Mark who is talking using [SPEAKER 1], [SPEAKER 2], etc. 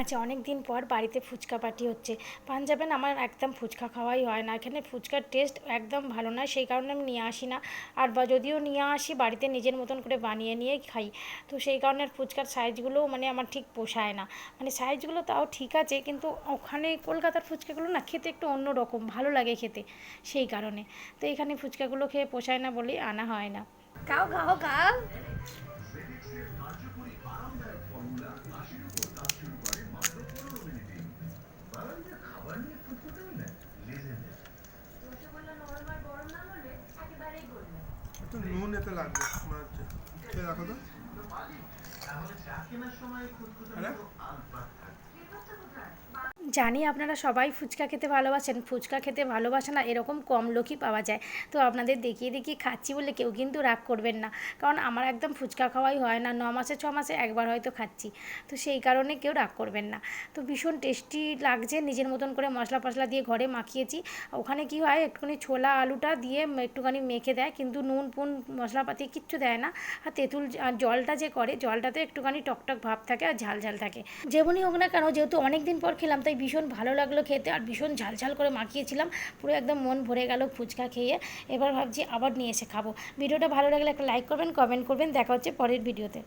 [SPEAKER 1] আচ্ছা অনেক দিন পর বাড়িতে ফুচকা পার্টি হচ্ছে। পাঞ্জাবে না আমার একদম ফুচকা খাওয়াই হয় না। এখানে ফুচকার টেস্ট একদম ভালো নয় সেই কারণে আমি নিয়ে আসি না। আর বা যদিও নিয়ে আসি বাড়িতে নিজের মতন করে বানিয়ে নিয়েই খাই। তো সেই কারণে ফুচকার সাইজগুলোও মানে আমার ঠিক পোষায় না। মানে সাইজগুলো তাও ঠিক আছে কিন্তু ওখানে কলকাতার ফুচকাগুলো না খেতে একটু অন্য রকম ভালো লাগে খেতে সেই কারণে। তো এখানে ফুচকাগুলো খেয়ে পোষায় না বলেই আনা হয় না।
[SPEAKER 2] খাও খাও খাও।
[SPEAKER 3] এতে লাগবে মনে হচ্ছে। খেয়ে দেখো তো।
[SPEAKER 1] জানি আপনারা সবাই ফুচকা খেতে ভালোবাসেন। ফুচকা খেতে ভালোবাসে না, এরকম কম লোকই পাওয়া যায়। তো আপনাদের দেখিয়ে দেখিয়ে খাচ্ছি বলে কেউ কিন্তু রাগ করবেন না। কারণ আমার একদম ফুচকা খাওয়াই হয় না, ন মাসে, ছ মাসে একবার হয়তো খাচ্ছি। তো সেই কারণে কেউ রাগ করবেন না। তো ভীষণ টেস্টি লাগছে, নিজের মতন করে মশলা ফসলা দিয়ে ঘরে মাখিয়েছি। ওখানে কি হয়, একটুখানি ছোলা আলুটা দিয়ে একটুখানি মেখে দেয়, কিন্তু নুন ফুন মশলাপাতি কিচ্ছু দেয় না। আর তেঁতুল জলটা যে করে, জলটাতে একটুখানি টকটক ভাব থাকে আর ঝাল ঝাল থাকে। যেমনই হোক না কেন, যেহেতু অনেক দিন পর খেলাম, তাই ভীষণ ভালো লাগল খেতে আর ভীষণ ঝালঝাল ঝাল করে মাখিয়েছিলাম। পুরো একদম মন ভরে গেল ফুচকা খেয়ে। এবার ভাবছি আবার নিয়ে এসে খাব। ভিডিওটা ভালো লাগলে একটা লাইক করবেন কমেন্ট করবেন। দেখা হচ্ছে পরের ভিডিওতে।